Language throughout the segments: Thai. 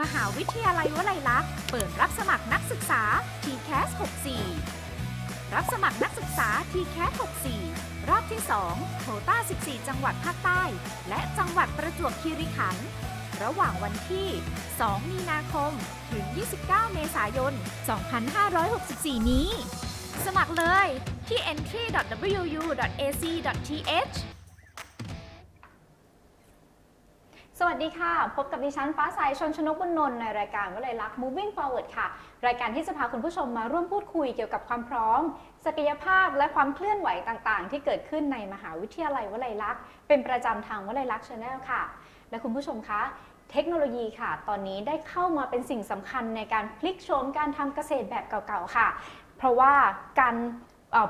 มหาวิทยาลัยวลัยลักษณ์เปิดรับสมัครนักศึกษา TCAS 64 รับสมัครนักศึกษา TCAS 64 รอบที่ 2 โควต้า 14 จังหวัดภาคใต้ และจังหวัดประจวบคีรีขันธ์ระหว่างวันที่ 2 มีนาคม ถึง 29 เมษายน 2564 นี้ สมัครเลยที่ entry.wu.ac.th สวัสดีค่ะ พบกับดิฉันฟ้าใสชนชนกบุญนนท์ในรายการวลัยลักษณ์ Moving Forward ค่ะ รายการที่จะพาคุณผู้ชมมาร่วมพูดคุยเกี่ยวกับความพร้อม ศักยภาพและความเคลื่อนไหวต่างๆ ที่เกิดขึ้นในมหาวิทยาลัยวลัยลักษณ์เป็นประจำทางวลัยลักษณ์ชาแนลค่ะ และคุณผู้ชมคะเทคโนโลยีค่ะ ตอนนี้ได้เข้ามาเป็นสิ่งสำคัญในการพลิกโฉมการทำเกษตรแบบเก่าๆค่ะ เพราะว่าการ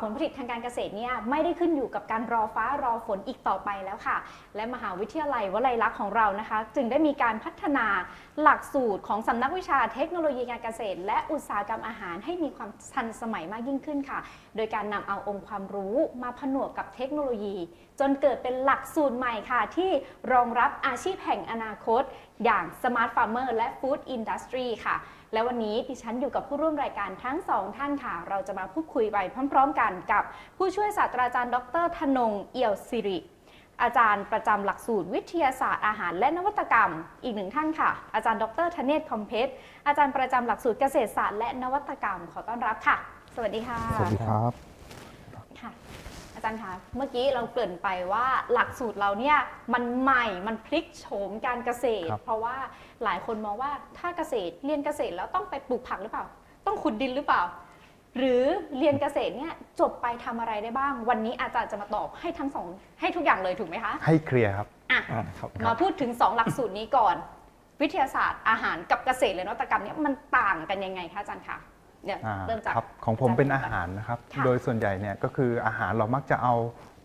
ผลผลิตทางการเกษตรเนี่ยไม่ได้ขึ้นอยู่กับการรอฟ้ารอฝนอีกต่อไปแล้วค่ะ และมหาวิทยาลัยวลัยลักษณ์ของเรานะคะ จึงได้มีการพัฒนาหลักสูตรของสำนักวิชาเทคโนโลยีการเกษตร และอุตสาหกรรมอาหารให้มีความทันสมัยมากยิ่งขึ้นค่ะ โดยการนำเอาองค์ความรู้มาผนวกกับเทคโนโลยี จนเกิดเป็นหลักสูตรใหม่ค่ะ ที่รองรับอาชีพแห่งอนาคต อย่าง Smart Farmer และ Food Industry ค่ะ และวันนี้ดิฉันอยู่กับผู้ร่วมรายการทั้งสองท่านค่ะ เราจะมาพูดคุยไปพร้อม ๆ กันกับ ผู้ช่วยศาสตราจารย์ดรธนงเอี่ยวสิริอาจารย์ประจำหลักสูตรวิทยาศาสตร์อาหารและนวัตกรรม อีกหนึ่งท่านค่ะ อาจารย์ดรธเนศคอมเพชอาจารย์ประจำหลักสูตรเกษตรศาสตร์และนวัตกรรมขอต้อนรับค่ะ สวัสดีค่ะ สวัสดีครับ อาจารย์คะเมื่อกี้เราเกริ่นไปว่าหลักสูตรเราเนี่ยมันใหม่มันพลิกโฉมการเกษตรครับเพราะว่าหลายคนมองว่าถ้าเกษตรเรียนเกษตรแล้วต้องไปปลูกผักหรือเปล่า ต้องขุดดินหรือเปล่า หรือเรียนเกษตรเนี่ยจบไปทำอะไรได้บ้าง วันนี้อาจารย์จะมาตอบให้ทั้งสองให้ทุกอย่างเลยถูกไหมคะให้เคลียร์ครับอะอ่าครับมาพูดถึง 2 หลักสูตรนี้ก่อน วิทยาศาสตร์อาหารกับเกษตรและนวัตกรรมเนี่ยมันต่างกันยังไงคะอาจารย์คะ เนี่ยอ่าเริ่มจากครับของผมเป็นอาหารนะครับ ค่ะโดยส่วนใหญ่เนี่ยก็คืออาหารเรามักจะเอา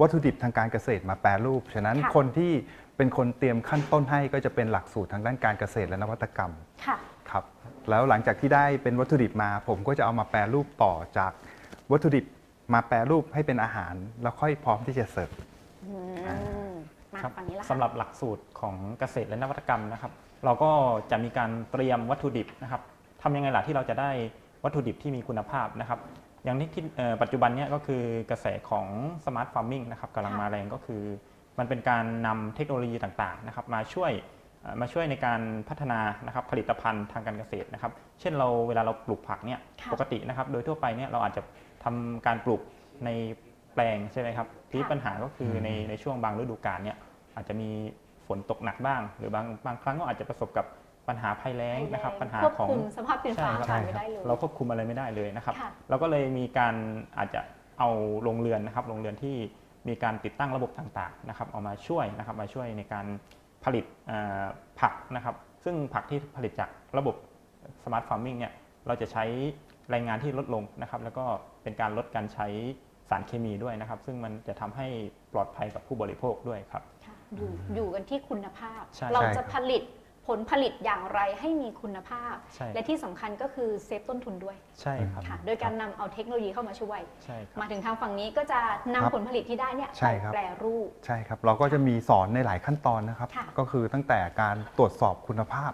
วัตถุดิบทางการเกษตรมาแปรรูป ฉะนั้นค่ะ คนที่เป็นคนเตรียมขั้นต้นให้ก็จะเป็นหลักสูตรทางด้านการเกษตรและนวัตกรรมค่ะ ครับ แล้วหลังจากที่ได้เป็นวัตถุดิบมา ผมก็จะเอามาแปรรูปต่อจากวัตถุดิบมาแปรรูปให้เป็นอาหาร แล้วค่อยพร้อมที่จะเสิร์ฟ อืมมาครับฝั่งนี้ละค่ะ สำหรับหลักสูตรของเกษตรและนวัตกรรมนะครับ เราก็จะมีการเตรียมวัตถุดิบนะครับทำยังไงล่ะที่เราจะได้ วัตถุดิบที่มีคุณภาพนะครับ อย่างที่ที่เอ่อปัจจุบันเนี้ก็คือกระแสของสมาร์ทฟาร์มิงนะครับกำลังค่ะมาแรงก็คือ มันเป็นการนำเทคโนโลยีต่างๆนะครับมาช่วยเอ่อมาช่วยในการพัฒนานะครับผลิตภัณฑ์ทางการเกษตรนะครับ เช่นเราเวลาเราปลูกผักเนี่ยค่ะปกตินะครับโดยทั่วไปเนี่ยเราอาจจะทำการปลูกในแปลงใช่ไหมครับที่ค่ะปัญหาก็คือในในช่วงบางฤดูกาลเนี่ยอาจจะมีฝนตกหนักบ้าง หรือบางบางครั้งก็อาจจะประสบกับ ปัญหาภัยแล้งนะครับปัญหาควบของคุมสภาพดินฟ้าอาใช่กาศครับไม่ได้เลย เราควบคุมอะไรไม่ได้เลยนะครับค่ะเราก็เลยมีการอาจจะเอาโรงเรือนนะครับโรงเรือนที่มีการติดตั้งระบบต่างๆนะครับเอามาช่วยนะครับมาช่วยในการผลิตเอ่อผักนะครับซึ่งผักที่ผลิตจากระบบสมาร์ทฟาร์มิงเนี่ยเราจะใช้แรงงานที่ลดลงนะครับแล้วก็เป็นการลดการใช้สารเคมีด้วยนะครับ ซึ่งมันจะทำให้ปลอดภัยกับผู้บริโภคด้วยครับค่ะอยู่อยู่กันที่คุณภาพใช่เราใช่จะผลิต ผลผลิตอย่างไรให้มีคุณภาพ ใช่ และที่สำคัญก็คือเซฟต้นทุนด้วยใช่ครับ ค่ะ โดยการนำเอาเทคโนโลยีเข้ามาช่วย ใช่ครับ มาถึงทางฝั่งนี้ก็จะนำครับผลผลิตที่ได้เนี่ยใช่ไปครับ แปรรูป ใช่ครับ เราก็จะมีสอนในหลายขั้นตอนนะครับ ค่ะก็คือตั้งแต่การตรวจสอบคุณภาพ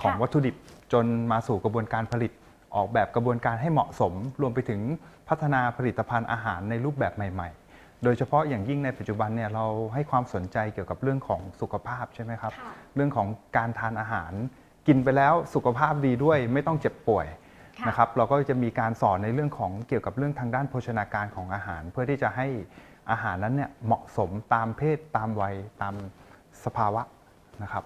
ของค่ะ วัตถุดิบจนมาสู่กระบวนการผลิต ออกแบบกระบวนการให้เหมาะสม รวมไปถึงพัฒนาผลิตภัณฑ์อาหารในรูปแบบใหม่ๆ โดยเฉพาะอย่างยิ่งในปัจจุบันเนี่ยเราให้ความสนใจเกี่ยวกับเรื่องของสุขภาพใช่ไหมครับค่ะเรื่องของการทานอาหาร กินไปแล้วสุขภาพดีด้วยไม่ต้องเจ็บป่วยค่ะนะครับเราก็จะมีการสอนในเรื่องของเกี่ยวกับเรื่องทางด้านโภชนาการของอาหาร เพื่อที่จะให้อาหารนั้นเนี่ยเหมาะสมตามเพศตามวัยตามสภาวะนะครับ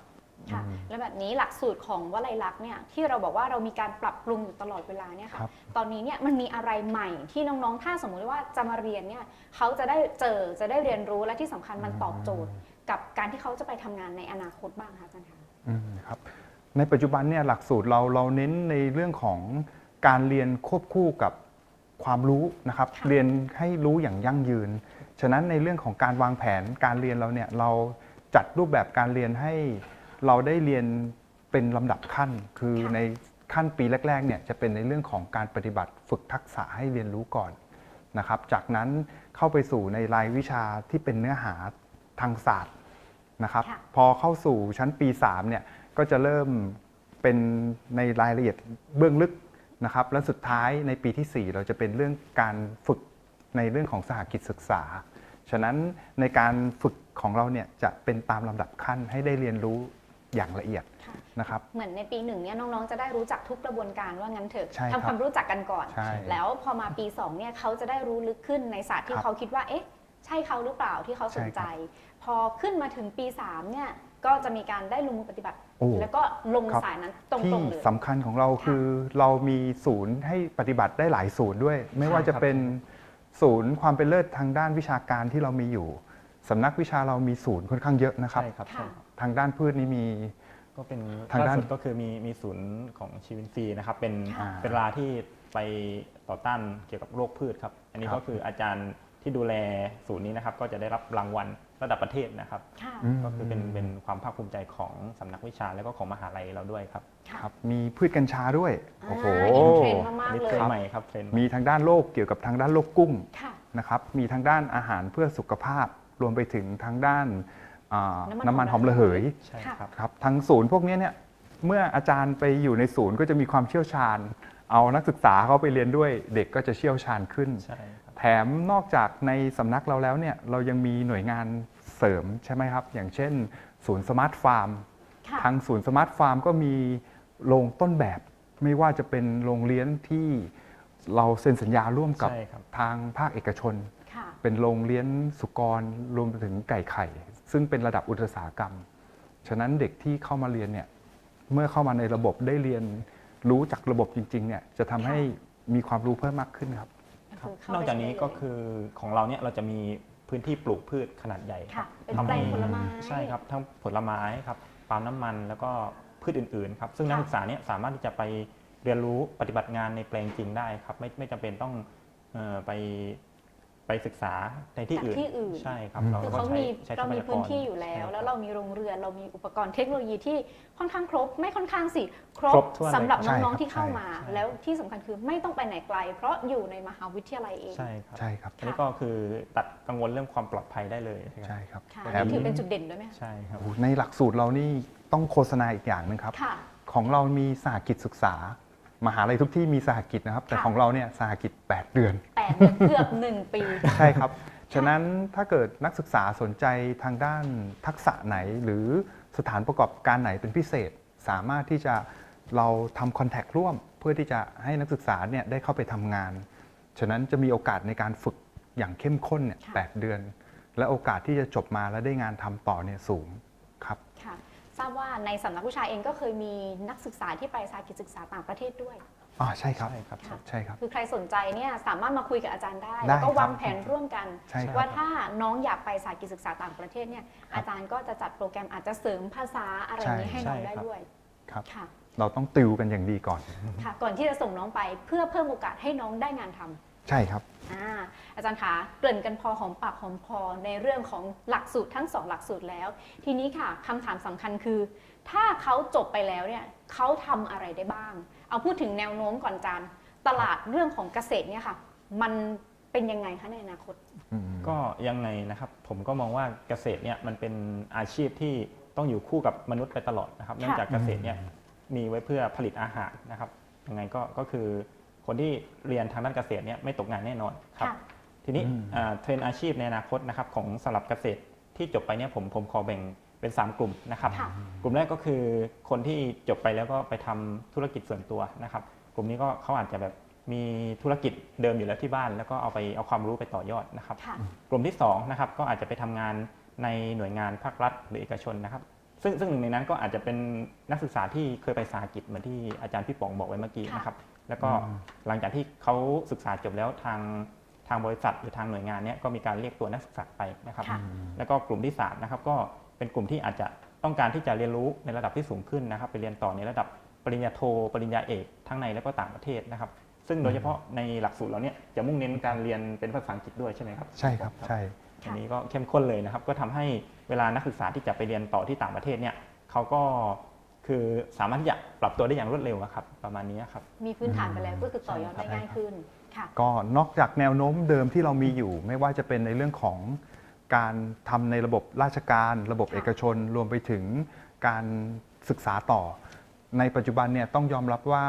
ค่ะอืมและแบบนี้หลักสูตรของวลัยลักษณ์เนี่ยที่เราบอกว่าเรามีการปรับปรุงอยู่ตลอดเวลาเนี่ยค่ะครับตอนนี้เนี่ยมันมีอะไรใหม่ที่น้องๆ ถ้าสมมุติว่าจะมาเรียนเนี่ยเขาจะได้เจอจะได้เรียนรู้และที่สำคัญมันตอบโจทย์ กับการที่เขาจะไปทำงานในอนาคตบ้างคะอาจารย์คะอืมครับในปัจจุบันเนี่ยหลักสูตรเราเราเน้นในเรื่องของการเรียนควบคู่กับความรู้นะครับค่ะเรียนให้รู้อย่างยั่งยืน ฉะนั้นในเรื่องของการวางแผนการเรียนเราเนี่ยเราจัดรูปแบบการเรียนให้ เราได้เรียนเป็นลำดับขั้น คือในขั้นปีแรกๆเนี่ยจะเป็นในเรื่องของการปฏิบัติฝึกทักษะให้เรียนรู้ก่อนนะครับ จากนั้นเข้าไปสู่ในรายวิชาที่เป็นเนื้อหาทางศาสตร์นะครับค่ะพอเข้าสู่ชั้นปี3เนี่ยก็จะเริ่มเป็นในรายละเอียดเบื้องลึกนะครับ และสุดท้ายในปีที่ 4 เราจะเป็นเรื่องการฝึกในเรื่องของสหกิจศึกษา ฉะนั้นในการฝึกของเราเนี่ยจะเป็นตามลำดับขั้นให้ได้เรียนรู้ อย่างละเอียดค่ะนะครับ เหมือนในปีหนึ่งเนี่ยน้องๆจะได้รู้จักทุกกระบวนการว่างั้นเถอะใช่ครับทำความรู้จักกันก่อนใช่แล้วพอมาปี2เนี่ยเขาจะได้รู้ลึกขึ้นในศาสตร์ที่ครับเขาคิดว่าเอ๊ะใช่เขาหรือเปล่าที่เขาสนใจใช่ครัพอขึ้นมาถึงปี3เนี่ยก็จะมีการได้ลงมือปฏิบัติโอ้แล้วก็ลงครับสายนั้นตรที่งๆเลยสำคัญของเราคือเรามีศูนย์ให้ปฏิบัติได้หลายศูนย์ด้วย ไม่ว่าจะเป็นศูนย์ความเป็นเลิศทางด้านวิชาการที่เรามีอยู่สำนักวิชาเรามีศูนย์ค่อนข้างเยอะนะครับใช่ครับค่ะใช่ครับ ทางด้านพืชนี่มี ก็เป็นทางด้านล่สุก็คือมีมีศูนย์ของชีวินซีย์นะครับเป็นค่ะเป็นราที่ไปต่อต้านเกี่ยวกับโรคพืชครับ อันนี้ครับ ก็คืออาจารย์ที่ดูแลศูนย์นี้นะครับ ก็จะได้รับรางวัลระดับประเทศนะครับ ค่ะอืมก็คือเป็นเป็นความภาคภูมิใจของสำนักวิชาแล้วก็ของมหาลัยเราด้วยครับค่ะครับมีพืชกัญชาด้วยอ่าโอ้โหอินเทรนด์มากอันๆนี้เลเทรยนด์ใหม่ครับเทรนด์ใหม่มีทางด้านโลกเกี่ยวกับทางด้านโลกกุ้งค่ะ นะครับ มีทางด้านอาหารเพื่อสุขภาพ รวมไปถึงทางด้านอ่า น้ำมันน้ำมันหหออมมระระเหเหยยใช่ค่ะครับครับทางศูนย์พวกเนี้ยเนี่ยเมื่ออาจารย์ไปอยู่ในศูนย์ก็จะมีความเชี่ยวชาญ เอานักศึกษาเข้าไปเรียนด้วยเด็กก็จะเชี่ยวชาญขึ้นใช่ครับแถมนอกจากในสำนักเราแล้วเนี่ยเรายังมีหน่วยงานเสริมใช่ไหมครับ อย่างเช่น ศูนย์สมาร์ทฟาร์มค่ะทางศูนย์สมาร์ทฟาร์มก็มีโรงต้นแบบ ไม่ว่าจะเป็นโรงเลี้ยงที่เราเซ็นสัญญาร่วมกับใช่ครับทางภาคเอกชนค่ะเป็นโรงเลี้ยงสุกรรวมไปถึงไก่ไข่ ซึ่งเป็นระดับอุตสาหกรรม ฉะนั้นเด็กที่เข้ามาเรียนเนี่ยเมื่อเข้ามาในระบบได้เรียนรู้จักระบบจริงๆเนี่ยจะทำให้มีความรู้เพิ่มมากขึ้นครับก็คือเข้นอกจากนี้ก็ไปคือของเราเนี่ยเราจะมีพื้นที่ปลูกพืชขนาดใหญ่คค่ะรับเป็นทำแปลให้งผลไม้ใช่ครับทั้งผลไม้ครับปาล์มน้ำมันแล้วก็พืชอื่นๆครับซึ่งนักค่ะศึกษาเนี่ยสามารถที่จะไปเรียนรู้ปฏิบัติงานในแปลงจริงได้ครับ ไม่ไม่จำเป็นต้องเอ่อไป ไปศึกษาในที่จากอื่น ที่อื่น ใช่ครับอืม เราคือก็เขาใช้มีใช้ทเรารัพมียากรพื้นที่อยู่แล้ว ใช่ครับแล้วเรามีโรงเรือนเรามีอุปกรณ์เทคโนโลยีที่ค่อนข้างครบ ไม่ค่อนข้างสิ ครครบถ้วนเลย สำหรับใช่น้อง ครับ ๆ ที่เข้ามาใช่แล้วที่สำคัญคือไม่ต้องไปไหนไกล เพราะอยู่ในมหาวิทยาลัยเอง ใช่ครับใช่ครับ อันนี้ก็คือตัดกังวลเรื่องความปลอดภัยได้เลยครับใช่ครับค่ะแถมนี่ถือเป็นจุดเด่นด้วยไหมคะใช่ครับ โอ้โหในหลักสูตรเรานี่ต้องโฆษณาอีกอย่างหนึงครับ ค่ะ ของเรามีสหกิจศึกษา มหาลัยทุกที่มีสหกิจนะครับ แต่ค่ะ ของเราเนี่ยสหกิจ 8 เดือนแปดเดือ นเกือบหนึ่งปี ใช่ครับ ฉะนั้นถ้าเกิดนักศึกษาสนใจทางด้านทักษะไหน หรือสถานประกอบการไหนเป็นพิเศษ สามารถที่จะเราทำคอนแทคร่วม เพื่อที่จะให้นักศึกษาเนี่ยได้เข้าไปทำงาน ฉะนั้นจะมีโอกาสในการฝึกอย่างเข้มข้นเนี่ยค่ะแปดเดือน และโอกาสที่จะจบมาแล้วได้งานทำต่อเนี่ยสูงครับค่ะทราบว่าในสำนักวิชาเองก็เคยมีนักศึกษาที่ไปสากิจศึกษาต่างประเทศด้วย อ่าใช่ครับ ใช่ครับค่ะใช่ครับ คือใครสนใจเนี่ยสามารถมาคุยกับอาจารย์ได้ได้แล้วก็ครับวางแผนร่วมกัน ใช่ครับว่าถ้าน้องอยากไปสายกิจศึกษาต่างประเทศเนี่ยอาจารย์ก็จะจัดโปรแกรมอาจจะเสริมภาษาอะไรอย่างนี้ให้น้องได้ด้วยครับ ค่ะเราต้องติวกันอย่างดีก่อน ค่ะ ก่อนที่จะส่งน้องไปเพื่อเพิ่มโอกาสให้น้องได้งานทำใช่ครับอาอาจารย์คะเกริ่นกันพอหอมปากหอมคอในเรื่องของหลักสูตรทั้งสองหลักสูตรแล้ว ทีนี้ค่ะคำถามสำคัญคือ ถ้าเขาจบไปแล้วเนี่ยเขาทำอะไรได้บ้าง เอาพูดถึงแนวโน้มก่อนอาจารย์ตลาดเรื่องของเกษตรเนี่ยค่ะ มันเป็นยังไงคะในอนาคต ก็ยังไงนะครับผมก็มองว่าเกษตรเนี่ยมันเป็นอาชีพที่ต้องอยู่คู่กับมนุษย์ไปตลอดนะครับ เนื่องจากเกษตรเนี่ยมีไว้เพื่อผลิตอาหารนะครับยังไงก็ก็คือคนที่เรียนทางด้านเกษตรเนี่ยไม่ตกงานแน่นอนครับ ค่ะทีนี้อืมอ่าเทรนด์อาชีพในอนาคตนะครับของสำหรับเกษตรที่จบไปเนี่ยผมผมขอแบ่ง เป็น 3 กลุ่มนะครับ ค่ะ กลุ่มแรกก็คือคนที่จบไปแล้วก็ไปทำธุรกิจส่วนตัวนะครับ กลุ่มนี้ก็เขาอาจจะแบบมีธุรกิจเดิมอยู่แล้วที่บ้าน แล้วก็เอาไปเอาความรู้ไปต่อยอดนะครับ ค่ะ กลุ่มที่2นะครับก็อาจจะไปทำงานในหน่วยงานภาครัฐหรือเอกชนนะครับ ซึ่งซึ่งหนึ่งในนั้นก็อาจจะเป็นนักศึกษาที่เคยไปสาหกิจเหมือนที่อาจารย์พี่ป๋องบอกไว้เมื่อกี้ค่ะนะครับ แล้วก็หลังจากที่เขาศึกษาจบแล้วทางทางบริษัทหรือทางหน่วยงานเนี้ยก็มีการเรียกตัวนักศึกษาไปนะครับ ค่ะ แล้วก็กลุ่มที่3นะครับก็ เป็นกลุ่มที่อาจจะต้องการที่จะเรียนรู้ในระดับที่สูงขึ้นนะครับ ไปเรียนต่อในระดับปริญญาโท ปริญญาเอกทั้งในและก็ต่างประเทศนะครับ ซึ่งโดยเฉพาะในหลักสูตรเราเนี่ยจะมุ่งเน้นการเรียนเป็นภาษาอังกฤษด้วยใช่ไหมครับใช่ครับใช่อันนี้ก็เข้มข้นเลยนะครับ ก็ทำให้เวลานักศึกษาที่จะไปเรียนต่อที่ต่างประเทศเนี่ยเขาก็คือสามารถที่จะปรับตัวได้อย่างรวดเร็วอะครับประมาณนี้ครับมีพื้นฐานไปแล้วก็คือต่อยอดใช่ได้ครับง่ายขึ้นค่ะก็นอกจากแนวโน้มเดิมที่เรามีอยู่ ไม่ว่าจะเป็นในเรื่องของ การทำในระบบราชการ ระบบค่ะเอกชน รวมไปถึงการศึกษาต่อ ในปัจจุบันเนี่ยต้องยอมรับว่า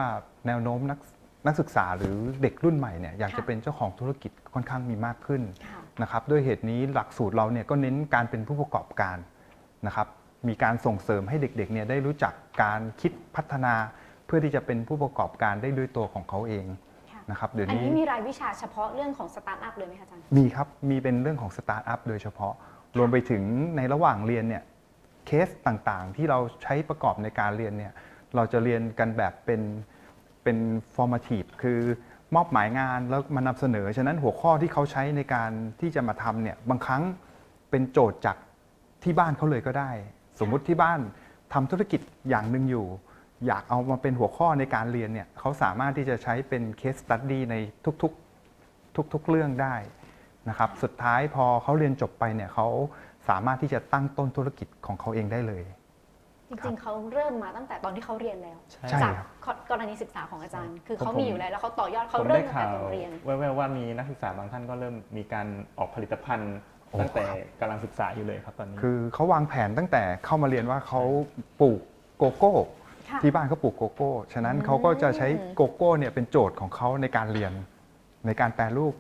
แนวโน้มนักนักศึกษาหรือเด็กรุ่นใหม่เนี่ยอยากจะค่ะเป็นเจ้าของธุรกิจค่อนข้างมีมากขึ้นค่ะนะครับด้วยเหตุนี้หลักสูตรเราเนี่ยก็เน้นการเป็นผู้ประกอบการนะครับมีการส่งเสริมให้เด็กๆเนี่ยได้รู้จักการคิดพัฒนา เพื่อที่จะเป็นผู้ประกอบการได้ด้วยตัวของเขาเองค่ะ นะครับเดี๋ยวอันนี้นี้มีรายวิชาเฉพาะเรื่องของสตาร์ทอัพเลยไหมคะอาจารย์ มีครับ มีเป็นเรื่องของสตาร์ทอัพโดยเฉพาะ รวมไปถึงในระหว่างเรียนเนี่ยเคสต่างๆ ที่เราใช้ประกอบในการเรียนเนี่ยเราจะเรียนกันแบบเป็นเป็น formative คือมอบหมายงานแล้วมานำเสนอ ฉะนั้นหัวข้อที่เขาใช้ในการที่จะมาทำเนี่ยบางครั้งเป็นโจทย์จากที่บ้านเขาเลยก็ได้ สมมุติที่บ้านทำธุรกิจอย่างหนึ่งอยู่ อยากเอามาเป็นหัวข้อในการเรียนเนี่ยเขาสามารถที่จะใช้เป็น case study ในทุกๆทุกๆเรื่องได้นะครับสุดท้ายพอเขาเรียนจบไปเนี่ยเขาสามารถที่จะตั้งต้นธุรกิจของเขาเองได้เลย จริงๆเขาเริ่มมาตั้งแต่ตอนที่เขาเรียนแล้ว ใช่ใช่จากครับ กรณีศึกษาของอาจารย์ คือผมเขามีอยู่แล้วแล้วเขาต่อยอดเขาผมเริ่ได้มตั้งแต่ข่าวตอนเรียน แว่วๆว่ามีนักศึกษาบางท่านก็เริ่มมีการออกผลิตภัณฑ์โอ้ ตั้งแต่กำลังศึกษาอยู่เลยครับตอนนี้ คือเขาวางแผนตั้งแต่เข้ามาเรียนว่าเขาปลูกโกโก้ ค่ะที่บ้านเขาปลูกโกโก้ ฉะนั้นอืมเขาก็จะใช้โกโก้เนี่ยเป็นโจทย์ของเขาในการเรียนในการแปรรูป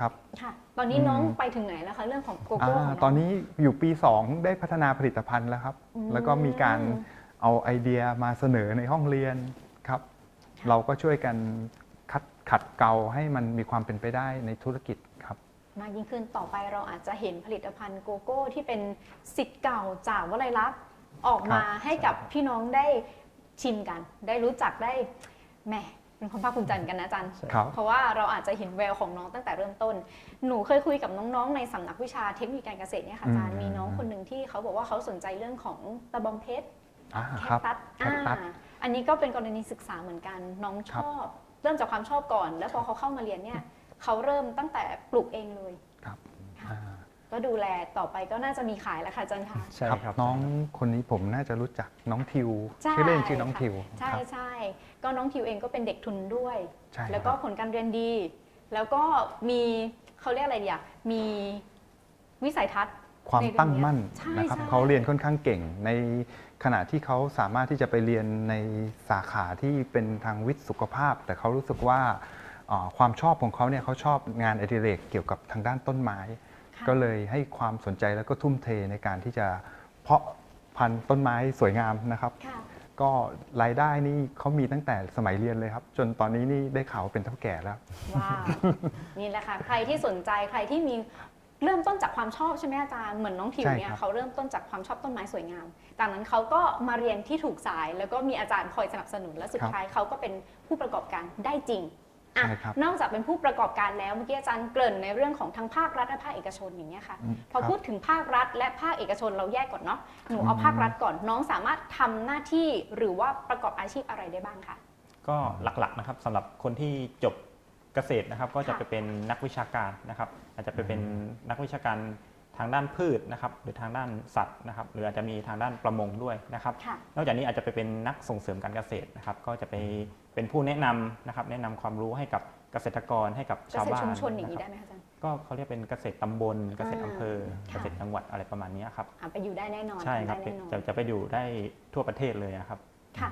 ครับ ค่ะ ตอนนี้อืมน้องไปถึงไหนแล้วคะเรื่องของโกอาโก้ของน้องตอนนี้อยู่ปี 2 ได้พัฒนาผลิตภัณฑ์แล้วครับ อืม แล้วก็มีการเอาไอเดียมาเสนอในห้องเรียนครับ เราก็ช่วยกันคัดขัดเกลาให้มันมีความเป็นไปได้ในธุรกิจครับ มากยิ่งขึ้นต่อไปเราอาจจะเห็นผลิตภัณฑ์โกโก้ที่เป็นสิทธิ์เก่าจากวลัยลักษณ์ออกมาครับให้กับพี่น้องได้ ชิมกัน ได้รู้จักได้แหมเป็นความภาคภูมิใจเหมือนกันนะอาจารย์ ครับ เพราะว่าเราอาจจะเห็นแววของน้องตั้งแต่เริ่มต้น หนูเคยคุยกับน้องๆ ในสำนักวิชาเทคนิคการเกษตรเนี่ยค่ะอาจารย์ อืม มีน้องคนหนึ่งที่เขาบอกว่าเขาสนใจเรื่องของตะบองเพชร อ่าแคครับ ตัสแคคตัสอ่าอันนี้ก็เป็นกรณีศึกษาเหมือนกัน น้องชครับอบ เริ่มจากความชอบก่อน แล้วพอเขาเข้ามาเรียนเนี่ยเขาเริ่มตั้งแต่ปลูกเองเลยครับค่ะอ่า ก็ดูแลต่อไปก็น่าจะมีขายแล้วค่ะอาจารย์คะใช่ครับครับ น้องคนนี้ผมน่าจะรู้จักน้องทิวใช่ ชื่อเล่นชื่อน้องค่ะทิวใช่ครับ ใช่ก็น้องทิวเองก็เป็นเด็กทุนด้วย ใช่แล้วก็ครับผลการเรียนดี แล้วก็มีเขาเรียกอะไรดีอะมีวิสัยทัศน์ ความตั้งมั่นใช่นะครับใช่ เขาเรียนค่อนข้างเก่ง ในขณะที่เขาสามารถที่จะไปเรียนในสาขาที่เป็นทางวิทย์สุขภาพ แต่เขารู้สึกว่าอ่าความชอบของเขาเนี่ยเขาชอบงานอดิเรกเกี่ยวกับทางด้านต้นไม้ค่ะ ก็เลยให้ความสนใจแล้วก็ทุ่มเทในการที่จะเพาะพันธุ์ต้นไม้สวยงามนะครับ ค่ะ ก็รายได้นี่เขามีตั้งแต่สมัยเรียนเลยครับ จนตอนนี้นี่ได้ข่าวว่าเป็นเท่าแก่แล้ว ว้าวนี่แหละค่ะ ใครที่สนใจใครที่มีเริ่มต้นจากความชอบใช่ไหมอาจารย์เหมือนน้องทิวใช่เนี่ยครับ เขาเริ่มต้นจากความชอบต้นไม้สวยงามจากนั้นเขาก็มาเรียนที่ถูกสาย แล้วก็มีอาจารย์คอยสนับสนุนและสุดท้ายเขาก็เป็นผู้ประกอบการได้จริง อะใช่ครับนอกจากเป็นผู้ประกอบการแล้วเมื่อกี้อาจารย์เกริ่นในเรื่องของทั้งภาครัฐและภาคเอกชนอย่างเงี้ยค่ะ อืมพอครับพูดถึงภาครัฐและภาคเอกชนเราแยกก่อนเนาะหนูเอาภาครัฐก่อนน้องสามารถทำหน้าที่หรือว่าประกอบอาชีพอะไรได้บ้างคะ ก็หลักๆนะครับสำหรับคนที่จบเกษตรนะครับ ก็จะค่ะ ไปเป็นนักวิชาการนะครับ อาจจะไปเป็นนักวิชาการทางด้านพืชนะครับหรือทางด้านสัตว์นะครับ หรืออาจจะมีทางด้านประมงด้วยนะครับ ค่ะ นอกจากนี้อาจจะไปเป็นนักส่งเสริมการเกษตรนะครับ ก็จะไป เป็นผู้แนะนำนะครับแนะนำความรู้ให้กับเกษตรกรให้กับเกชาวษตรบ้านชุมชนอย่างนี้ะคได้รับไหมคะอาจารย์ ก็เขาเรียกเป็นเกษตรตำบล เกษตรอำเภอ ค่ะ เกษตรจังหวัดอะไรประมาณนี้ครับ อะไปอยู่ได้แน่นอนใช่ครับทำได้แน่นอนจะจะไปอยู่ได้ทั่วประเทศเลยอะครับ ค่ะ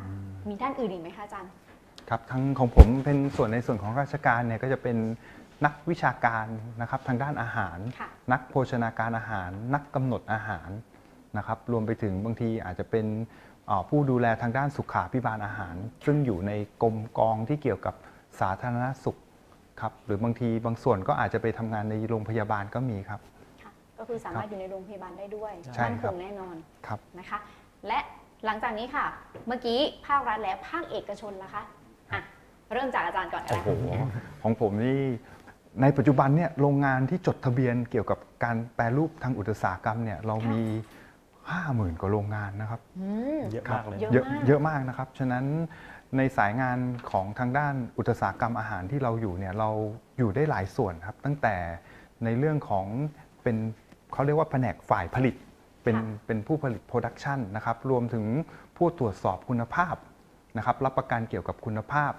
มีด้านอื่นอีกไหมคะอาจารย์ ครับทั้งของผมเป็นส่วนในส่วนของราชการเนี่ยก็จะเป็นนักวิชาการนะครับทางด้านอาหาร ค่ะ นักโภชนาการอาหาร นักกำหนดอาหารนะครับรวมไปถึงบางทีอาจจะเป็นเอ่อ ผู้ดูแลทางด้านสุขาพิบาลอาหาร ซึ่งอยู่ในกรมกองที่เกี่ยวกับสาธารณสุขครับหรือบางทีบางส่วนก็อาจจะไปทำงานในโรงพยาบาลก็มีครับ ค่ะก็คือสามารถอยู่ในโรงพยาบาลได้ด้วยใช่มั่นคครับ งแน่นอนครับ นะคะ และหลังจากนี้ค่ะ เมื่อกี้ภาครัฐและภาคเอกชนล่ะคะอะเริ่มจากอาจารย์ก่อนก็โอ้ได้โห ของผมนี่ในปัจจุบันเนี่ยโรงงานที่จดทะเบียนเกี่ยวกับการแปรรูปทางอุตสาหกรรมเนี่ยเรามี 50,000กว่าโรงงานนะครับ อืม เยอะมากเลยเยอะเยอะมาก เยอะมากนะครับ ฉะนั้นในสายงานของทางด้านอุตสาหกรรมอาหารที่เราอยู่เนี่ยเราอยู่ได้หลายส่วนครับ ตั้งแต่ในเรื่องของเป็นเขาเรียกว่าแผนกฝ่ายผลิต เป็นเป็นผู้ผลิตโปรดักชันนะครับ รวมถึงผู้ตรวจสอบคุณภาพนะครับ รับประกันเกี่ยวกับคุณภาพ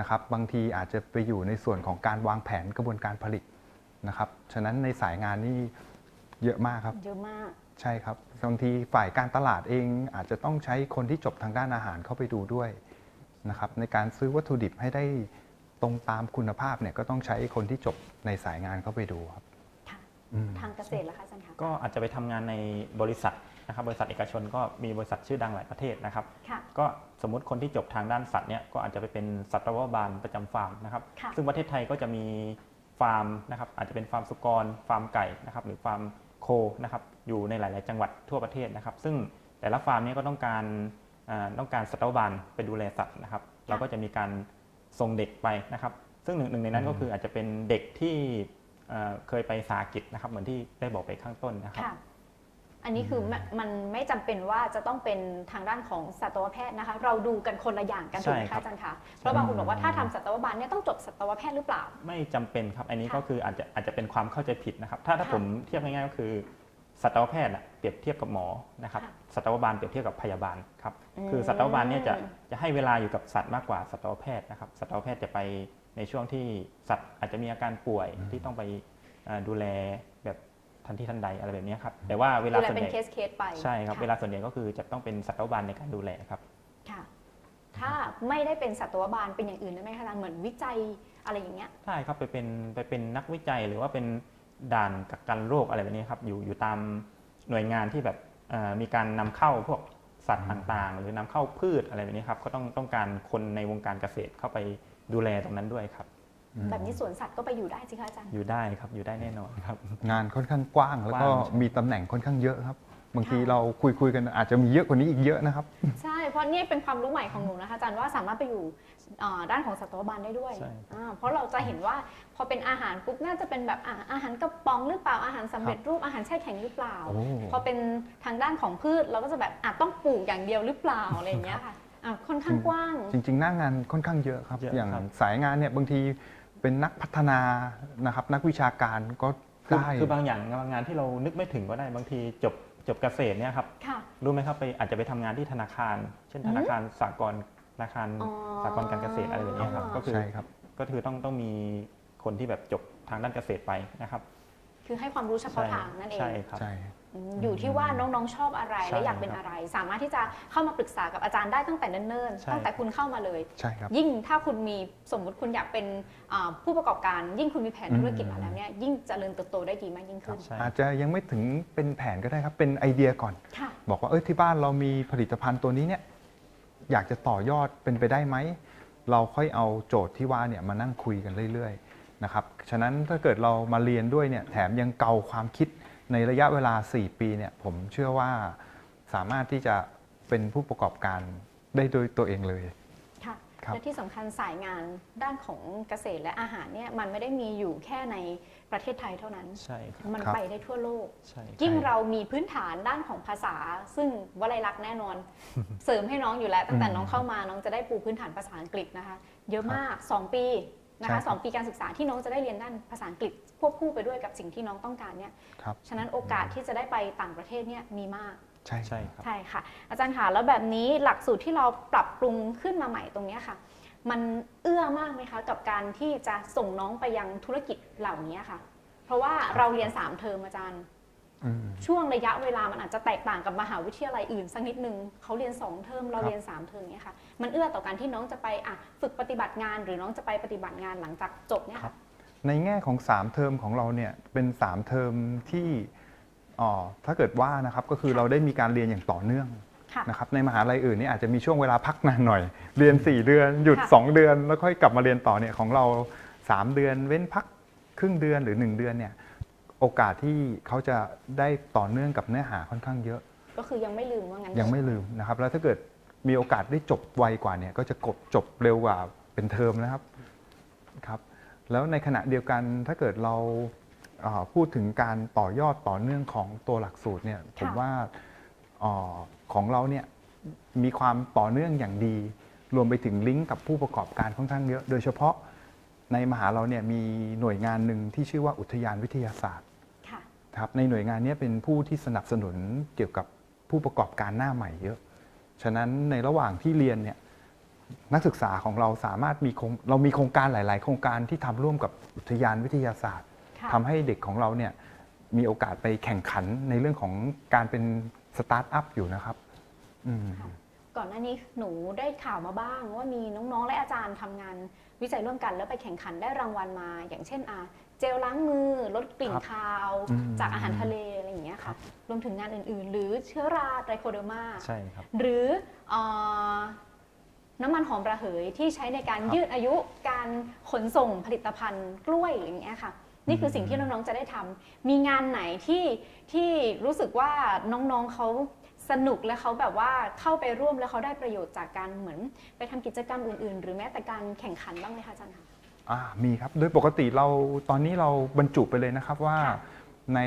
นะครับ บางทีอาจจะไปอยู่ในส่วนของการวางแผนกระบวนการผลิตนะครับ ฉะนั้นในสายงานนี่เยอะมากครับ เยอะมาก ใช่ครับบางทีฝ่ายการตลาดเองอาจจะต้องใช้คนที่จบทางด้านอาหารเข้าไปดูด้วยนะครับในการซื้อวัตถุดิบให้ได้ตรงตามคุณภาพเนี่ยก็ต้องใช้คนที่จบในสายงานเข้าไปดูครับค่ะอืม ทางเกษตรล่ะคะอาจารย์คะก็อาจจะไปทำงานในบริษัทนะครับ บริษัทเอกชนก็มีบริษัทชื่อดังหลายประเทศนะครับ ค่ะ ก็สมมติคนที่จบทางด้านสัตว์เนี่ยก็อาจจะไปเป็นสัตวบาลประจำฟาร์มนะครับ ค่ะ ซึ่งประเทศไทยก็จะมีฟาร์มนะครับอาจจะเป็นฟาร์มสุกร ฟาร์มไก่นะครับหรือฟาร์ม โคนะครับอยู่ในหลาย ๆ จังหวัดทั่วประเทศนะครับ ซึ่งแต่ละฟาร์มเนี้ก็ต้องการอ่าต้องการสัตวบาลไปดูแลสัตว์นะครับ เราก็จะมีการส่งเด็กไปนะครับ ซึ่งหนึ่งหนึ่งในนั้นก็คืออาจจะเป็นเด็กที่เอ่อเคยไปสาหกิจนะครับ เหมือนที่ได้บอกไปข้างต้นนะครับค่ะ อันนี้คือมันมันไม่จำเป็นว่าจะต้องเป็นทางด้านของสัตวแพทย์นะคะ เราดูกันคนละอย่างกันถูกไหมใช่ครัคะบ อาจารย์คะเพราะบางคนบอกว่าถ้าทำสัตวบาลเนี่ยต้องจบสัตวแพทย์หรือเปล่า ไม่จำเป็นครับ อันนี้ค่ะก็คืออาจจะอาจจะเป็นความเข้าใจผิดนะครับ ถ้าถ้าค่ะผมเทียบง่ายๆก็คือสัตวแพทย์อะเปรียบเทียบกับหมอนะครับค่ะสัตวบาลเปรียบเทียบกับพยาบาลครับอืม คือสัตวบาลเนี่ยจะจะให้เวลาอยู่กับสัตว์มากกว่าสัตวแพทย์นะครับสัตวแพทย์จะไปในช่วงที่สัตว์อาจจะมีอาการป่วยที่ต้องไปเอ่อดูแลแบบ ทันทีทันใดอะไรแบบนี้ครับแต่ว่าเวลาดูแลส่วนเป็ใหนญ่เคสเคสไปใช่ครับะเวลาส่วนใหญ่ก็คือจะต้องเป็นสัตวบาลในการดูแลครับค่ะถ้าไม่ได้เป็นสัตวบาลเป็นอย่างอื่นได้ไหมคะอาจารย์เหมือนวิจัยอะไรอย่างเงี้ยใช่ครับไปเป็นไปเป็นนักวิจัยหรือว่าเป็นด่านกักกันโรคอะไรแบบนี้ครับอยู่อยู่ตามหน่วยงานที่แบบเอ่อมีการนำเข้าพวกสัตว์ต่างๆ หรือนำเข้าพืชอะไรแบบนี้ครับก็ต้องต้องการคนในวงการเกษตรเข้าไปดูแลตรงนั้นด้วยครับ แบบนี้สวนสัตว์ก็ไปอยู่ได้สิคะอาจารย์ อยู่ได้ครับอยู่ได้แน่นอนครับ งานค่อนข้างกว้างแล้วก็กว้างใช่มีตำแหน่งค่อนข้างเยอะครับ บางทีค่ะเราคุยคุยๆกันอาจจะมีเยอะกว่านี้อีกเยอะนะครับ ใช่ เพราะนี่เป็นความรู้ใหม่ของหนูนะคะอาจารย์ว่าสามารถไปอยู่เอ่อด้านของสัตวบาลได้ด้วยใช่อ่าเพราะเราจะเห็นว่าพอเป็นอาหารปุ๊บน่าจะเป็นแบบอะอาหารกระป๋องหรือเปล่าอาหารสำเร็จรูปอาหารแช่แข็งหรือเปล่า โอ้ พอเป็นทางด้านของพืชเราก็จะแบบอะต้องปลูกอย่างเดียวหรือเปล่าอะไรอย่างเงี้ยค่ะอะค่อนข้างกว้าง จริงๆ หน้างานค่อนข้างเยอะครับ เยอะอย่างครับ สายงานเนี่ยบางที เป็นนักพัฒนานะครับนักวิชาการก็คือได้คือบางอย่างบางงานที่เรานึกไม่ถึงก็ได้บางทีจบจบเกษตรเนี่ยครับค่ะ รู้ไหมครับไปอาจจะไปทำงานที่ธนาคาร เช่น ธนาคารสากลธนาคารอ๋อสากลการเกษตรอะไรแบบนี้ครับก็คือใช่ครับ ก็คือต้องต้องมีคนที่แบบจบทางด้านเกษตรไปนะครับคือให้ความรู้เฉพาะทางนั่นเอง ใช่ครับ ใช่ อืมอยู่ที่ว่าน้องๆชอบอะไรใช่และอยากเป็นครับอะไร สามารถที่จะเข้ามาปรึกษากับอาจารย์ได้ตั้งแต่เนิ่นใช่ๆตั้งแต่คุณเข้ามาเลยใช่ครับยิ่งถ้าคุณมีสมมุติคุณอยากเป็นอ่าผู้ประกอบการ ยิ่งคุณมีแผนธุรกิจอืมมาแล้วเนี่ยยิ่งเจริญเติบโตได้ดีมากยิ่งขึ้นใช่อาจจะยังไม่ถึงเป็นแผนก็ได้ครับเป็นไอเดียก่อนค่ะบอกว่าเออที่บ้านเรามีผลิตภัณฑ์ตัวนี้เนี่ยอยากจะต่อยอดเป็นไปได้ไหมเราค่อยเอาโจทย์ที่ว่าเนี่ยมานั่งคุยกันเรื่อยๆนะครับฉะนั้นถ้าเกิดเรามาเรียนด้วยเนี่ยแถมยังเกาความคิด ในระยะเวลา 4 ปีเนี่ยผมเชื่อว่าสามารถที่จะเป็นผู้ประกอบการได้โดยตัวเองเลย ค่ะครับและที่สำคัญสายงานด้านของเกษตรและอาหารเนี่ยมันไม่ได้มีอยู่แค่ในประเทศไทยเท่านั้น ใช่ครับ มันครับไปได้ทั่วโลก ใช่ยิ่งเรามีพื้นฐานด้านของภาษา ซึ่งวลัยลักษณ์แน่นอน เสริมให้น้องอยู่แล้ว ตั้งแต่อืมน้องเข้ามาน้องจะได้ปูพื้นฐานภาษาอังกฤษนะคะ เยอะมาก 2 ปีนะใช่คะครับสองปีการศึกษาที่น้องจะได้เรียนด้านภาษาอังกฤษ ควบคู่ไปด้วยกับสิ่งที่น้องต้องการเนี่ยครับ ฉะนั้นโอกาสที่จะได้ไปต่างประเทศเนี่ยมีมาก ใช่ใช่ครับ ใช่ค่ะ อาจารย์ค่ะแล้วแบบนี้หลักสูตรที่เราปรับปรุงขึ้นมาใหม่ตรงเนี้ยค่ะ มันเอื้อมากไหมคะกับการที่จะส่งน้องไปยังธุรกิจเหล่านี้ค่ะ เพราะว่าเราเรียน3เทอมอาจารย์ อืม ช่วงระยะเวลามันอาจจะแตกต่างกับมหาวิทยาลัยอื่นสักนิดนึงเขาเรียน2เทอมเราครับ เรียน3เทอมเนี่ยค่ะมันเอื้อต่อการที่น้องจะไปอะฝึกปฏิบัติงาน หรือน้องจะไปปฏิบัติงานหลังจากจบเนี่ยค่ะ ในแง่ของ 3 เทอมของเราเนี่ยเป็น 3 เทอมที่อ๋อถ้าเกิดว่านะครับก็คือค่ะเราได้มีการเรียนอย่างต่อเนื่องค่ะ นะครับในมหาลัยอื่นนี่อาจจะมีช่วงเวลาพักนานหน่อย เรียน 4 เดือน หยุด ค่ะ 2 เดือน แล้วค่อยกลับมาเรียนต่อเนี่ยของเรา 3 เดือนเว้นพักครึ่งเดือนหรือ 1 เดือนเนี่ยโอกาสที่เขาจะได้ต่อเนื่องกับเนื้อหาค่อนข้างเยอะ ก็คือยังไม่ลืมว่างั้นยังไม่ลืมนะครับ แล้วถ้าเกิดมีโอกาสได้จบไวกว่าเนี่ยก็จะกดจบเร็วกว่าเป็นเทอมนะครับครับ แล้วในขณะเดียวกันถ้าเกิดเราเอ่อพูดถึงการต่อยอดต่อเนื่องของตัวหลักสูตรเนี่ยผมว่าเออของเราเนี่ยมีความต่อเนื่องอย่างดี รวมไปถึงลิงก์กับผู้ประกอบการค่อนข้างเยอะ โดยเฉพาะในมหาเราเนี่ยมีหน่วยงานหนึ่งที่ชื่อว่าอุทยานวิทยาศาสตร์ค่ะครับในหน่วยงานเนี้เป็นผู้ที่สนับสนุนเกี่ยวกับผู้ประกอบการหน้าใหม่เยอะ ฉะนั้นในระหว่างที่เรียนเนี่ย นักศึกษาของเราสามารถมีโครงเรามีโครงการหลาย ๆ โครงการที่ทำร่วมกับอุทยานวิทยาศาสตร์ค่ะทำให้เด็กของเราเนี่ยมีโอกาสไปแข่งขันในเรื่องของการเป็นสตาร์ทอัพอยู่นะครับอืมค่ะก่อนหน้านี้หนูได้ข่าวมาบ้าง ว่ามีน้อง ๆ และอาจารย์ทำงานวิจัยร่วมกันแล้วไปแข่งขันได้รางวัลมา อย่างเช่นอะเจลล้างมือลดกลิ่นครับคาวอืมจากอาหารทะเลอะไรอย่างเงี้ยครัค่ะบรวมถึงงานอื่น ๆ หรือเชื้อราไตรโคเดอร์มาใช่ครับหรือเออ น้ำมันหอมระเหยที่ใช้ในการครับยืดอายุการขนส่งผลิตภัณฑ์กล้วยอย่างเงี้ยค่ะ นี่คือสิ่งที่น้องๆจะได้ทำมีงานไหนที่ที่รู้สึกว่าน้องๆเขาสนุกและเขาแบบว่าเข้าไปร่วมแล้วเขาได้ประโยชน์จากการเหมือน ไปทำกิจกรรมอื่นๆ หรือแม้แต่การแข่งขันบ้างไหมคะอาจารย์คะ อ่ามีครับ โดยปกติเราตอนนี้เราบรรจุไปเลยนะครับว่าค่ะ ใน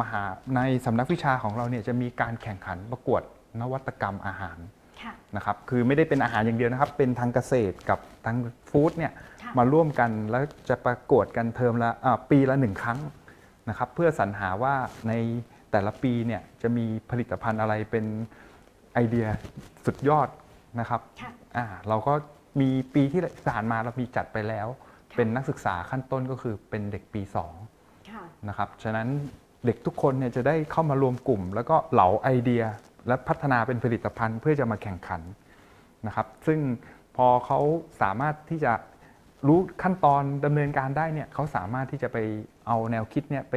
มหาในสำนักวิชาของเราเนี่ยจะมีการแข่งขันประกวดนวัตกรรมอาหาร ค่ะ นะครับคือไม่ได้เป็นอาหารอย่างเดียวนะครับ เป็นทางเกษตรกับทางฟู้ดเนี่ยค่ะ มาร่วมกันแล้วจะประกวดกันเทอมละอ่าปีละหนึ่งครั้งนะครับเพื่อสรรหาว่าในแต่ละปีเนี่ยจะมีผลิตภัณฑ์อะไรเป็นไอเดียสุดยอดนะครับค่ะ อ่าเราก็มีปีที่ผ่านมาเรามีจัดไปแล้วเป็นนักศึกษาขั้นต้นก็คือเป็นเด็กปีค่ะ2นะครับ ฉะนั้นเด็กทุกคนเนี่ยจะได้เข้ามารวมกลุ่ม แล้วก็เหลาไอเดีย และพัฒนาเป็นผลิตภัณฑ์เพื่อจะมาแข่งขันนะครับ ซึ่งพอเขาสามารถที่จะรู้ขั้นตอนดำเนินการได้เนี่ยเขาสามารถที่จะไปเอาแนวคิดเนี่ยไป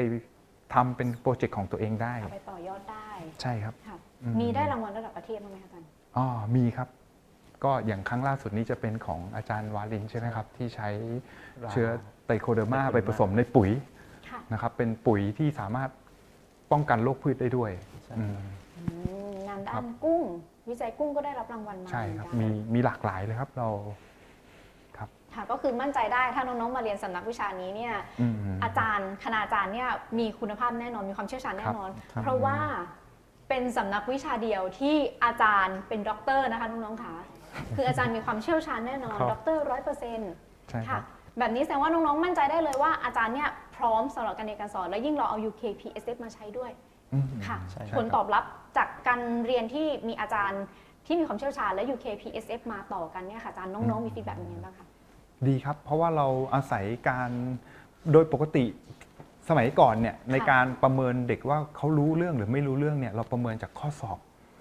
ทำเป็นโปรเจกต์ของตัวเองได้เอาไปต่อยอดได้ ใช่ครับค่ะอืมมีได้รางวัลระดับประเทศบ้างไหมคะอาจารย์อ๋อมีครับ ก็อย่างครั้งล่าสุดนี้จะเป็นของอาจารย์วาลินใช่ไหมครับ ที่ใช้เชื้อไตโคเดอร์มาไตโคเดอร์มาไปผสมในปุ๋ยค่ะนะครับ เป็นปุ๋ยที่สามารถป้องกันโรคพืชได้ด้วย ใช่อืมอืมงานด้าครันบกุ้ง วิจัยกุ้งก็ได้รับรางวัลมาใช่ครับเหอนมีกันมีหลากหลายเลยครับเราค่ะก็คือมั่นใจได้ถ้าน้องๆมาเรียนสำนักวิชานี้เนี่ยอืม อาจารย์คณาจารย์เนี่ยมีคุณภาพแน่นอนมีความเชี่ยวชาญแน่นอน ครับ เพราะว่าเป็นสำนักวิชาเดียวที่อาจารย์เป็นด็อกเตอร์นะคะน้องๆค่ะคืออาจารย์มีความเชี่ยวชาญแน่นอนครับ ด็อกเตอร์ร้อยเปอร์เซ็นต์ ใช่คค่ะรับ แบบนี้แสดงว่าน้องๆ มั่นใจได้เลยว่าอาจารย์เนี่ยพร้อมสำหรับการเรียนการสอน และยิ่งเราเอา UKPSF มาใช้ด้วยอืม ค่ะ ใช่ครับ ผลตอบรับจากการเรียนที่มีอาจารย์ที่มีความเชี่ยวชาญและ UKPSF มาต่อกันเนี่ยค่ะอาจารย์น้องๆมีฟีดแบ็กยังไงบ้างคะดีครับ เพราะว่าเราอาศัยการโดยปกติสมัยก่อนเนี่ยในการประเมินเด็กว่าเขารู้เรื่องหรือไม่รู้เรื่องเนี่ยเราประเมินจากข้อสอบ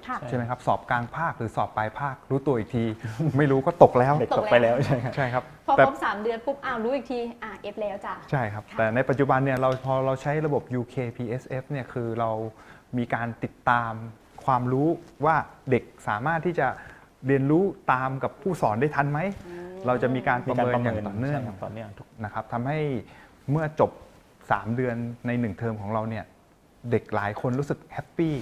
ค่ะ ใช่ไหมครับสอบกลางภาคหรือสอบปลายภาค รู้ตัวอีกที ไม่รู้ก็ตกแล้ว เด็กตตกกแล้วไปแล้วใช่ครับใช่ครับพอแต่ครบสามเดือนปุ๊บอ้าวรู้อีกทีอะเอฟแล้วจ้ะ ใช่ครับค่ะแต่ในปัจจุบันเนี่ยเราพอเราใช้ระบบ UKPSF เนี่ยคือเรามีการติดตามความรู้ว่าเด็กสามารถที่จะเรียนรู้ตามกับผู้สอนได้ทันไหม เราจะมีการปมีระการเมินประอเมิย่างนต่อเนื่อง ใช่ครับต่อเนื่องทุก นะครับทำให้เมื่อจบ 3 เดือนใน 1 เทอมของเราเนี่ย เด็กหลายคนรู้สึกแฮปปี้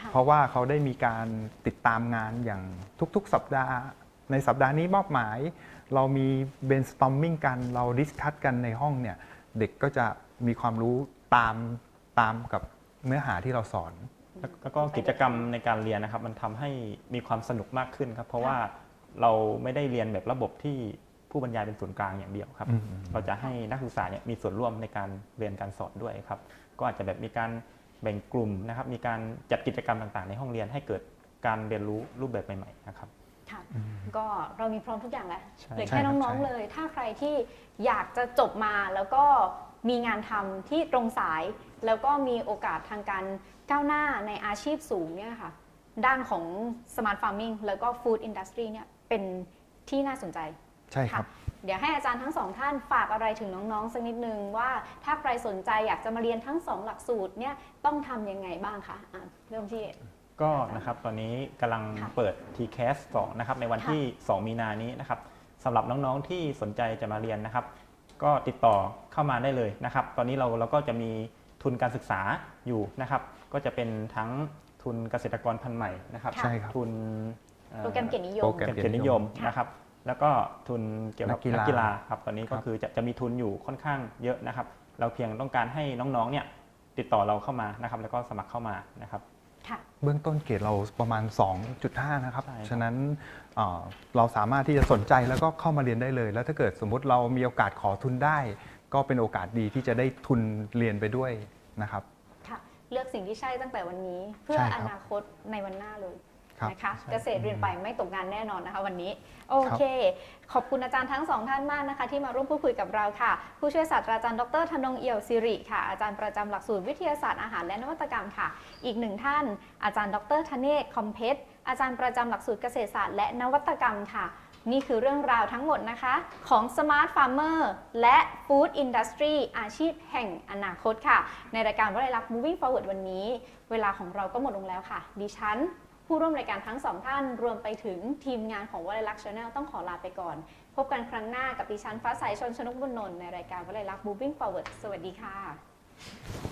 ค่ะเพราะว่าเขาได้มีการติดตามงานอย่างทุกๆ สัปดาห์ ในสัปดาห์นี้มอบหมาย เรามี brainstorming กันเราดิสคัตกันในห้องเนี่ย เด็กก็จะมีความรู้ตามตามกับเนื้อหาที่เราสอน แล้วแล้วก็กิจกรรมในการเรียนนะครับ มันทำให้มีความสนุกมากขึ้นครับ เพราะว่าเราไม่ได้เรียนแบบระบบที่ผู้บรรยายเป็นศูนย์กลางอย่างเดียวครับอืมเราจะให้นักศึกษาเนี่ยมีส่วนร่วมในการเรียนการสอนด้วยครับ ก็อาจจะแบบมีการ แบ่งกลุ่มนะครับ มีการจัดกิจกรรมต่างๆ ในห้องเรียนให้เกิดการเรียนรู้รูปแบบใหม่ๆนะครับค่ะก็เรามีพร้อมทุกอย่างแล้วใช่เหลือใช่แค่ครับน้องใช่ๆเลย ถ้าใครที่อยากจะจบมาแล้วก็มีงานทำที่ตรงสาย แล้วก็มีโอกาสทางการก้าวหน้าในอาชีพสูงเนี่ยค่ะ ด้านของ Smart Farming แล้วก็ Food Industry เนี่ยเป็นที่น่าสนใจใช่ครับ เดี๋ยวให้อาจารย์ทั้งสองท่านฝากอะไรถึงน้องๆสักนิดนึงว่าถ้าใครสนใจอยากจะมาเรียนทั้งสองหลักสูตรเนี่ยต้องทำยังไงบ้างคะอะเริ่มที่ก็นะครับตอนนี้กำลังค่ะเปิด TCAS 2นะครับในวันค่ะที่ 2 มีนานี้นะครับสำหรับน้องๆที่สนใจจะมาเรียนนะครับ ก็ติดต่อเข้ามาได้เลยนะครับ ตอนนี้เราเราก็จะมีทุนการศึกษาอยู่นะครับ ก็จะเป็นทั้งทุนเกษตรกรพันธุ์ใหม่นะครับ ใช่ครับ ทุนเอ่อโปรแกรมเกียรตินิยโปมรแกรมเกียรตินิยมค่ะนะครับ แล้วก็ทุนเกี่ยวกับนักกีฬานักกีฬาครับตอนนี้ก็ครับคือจะจะมีทุนอยู่ค่อนข้างเยอะนะครับ เราเพียงต้องการให้น้องๆเนี่ยติดต่อเราเข้ามานะครับ แล้วก็สมัครเข้ามานะครับ ค่ะ เบื้องต้นเกรดเราประมาณ 2.5 นะครับ ใช่ครับ ฉะนั้นเอ่อเราสามารถที่จะสนใจแล้วก็เข้ามาเรียนได้เลย แล้วถ้าเกิดสมมุติเรามีโอกาสขอทุนได้ ก็เป็นโอกาสดีที่จะได้ทุนเรียนไปด้วยนะครับ ค่ะ เลือกสิ่งที่ใช่ตั้งแต่วันนี้ เพื่อใช่ครัอบ นาคตในวันหน้าเลยครับ นะคะใช่เกษตรเรียนไปไม่ตกงานแน่นอนนะคะวันนี้ โอเค ขอบคุณอาจารย์ทั้งสองท่านมากนะคะ ที่มาร่วมพูดคุยกับเราค่ะ ผู้ช่วยศาสตราจารย์ดรธนงเอี่ยวสิริค่ะ อาจารย์ประจำหลักสูตรวิทยาศาสตร์อาหารและนวัตกรรมค่ะ อีกหนึ่งท่าน อาจารย์ดรธเนศคอมเพชอาจารย์ประจำหลักสูตรเกษตรศาสตร์และนวัตกรรมค่ะ นี่คือเรื่องราวทั้งหมดนะคะ ของ Smart Farmer และ Food Industry อาชีพแห่งอนาคตค่ะ ในรายการวลัยลักษณ์ Moving Forward วันนี้ เวลาของเราก็หมดลงแล้วค่ะ ดิฉัน ผู้ร่วมรายการทั้งสองท่าน รวมไปถึงทีมงานของวลัยลักษณ์ชาแนลต้องขอลาไปก่อน พบกันครั้งหน้ากับดิฉันฟ้าใสชนชนกบุญนนท์ในรายการวลัยลักษณ์ Moving Forward สวัสดีค่ะ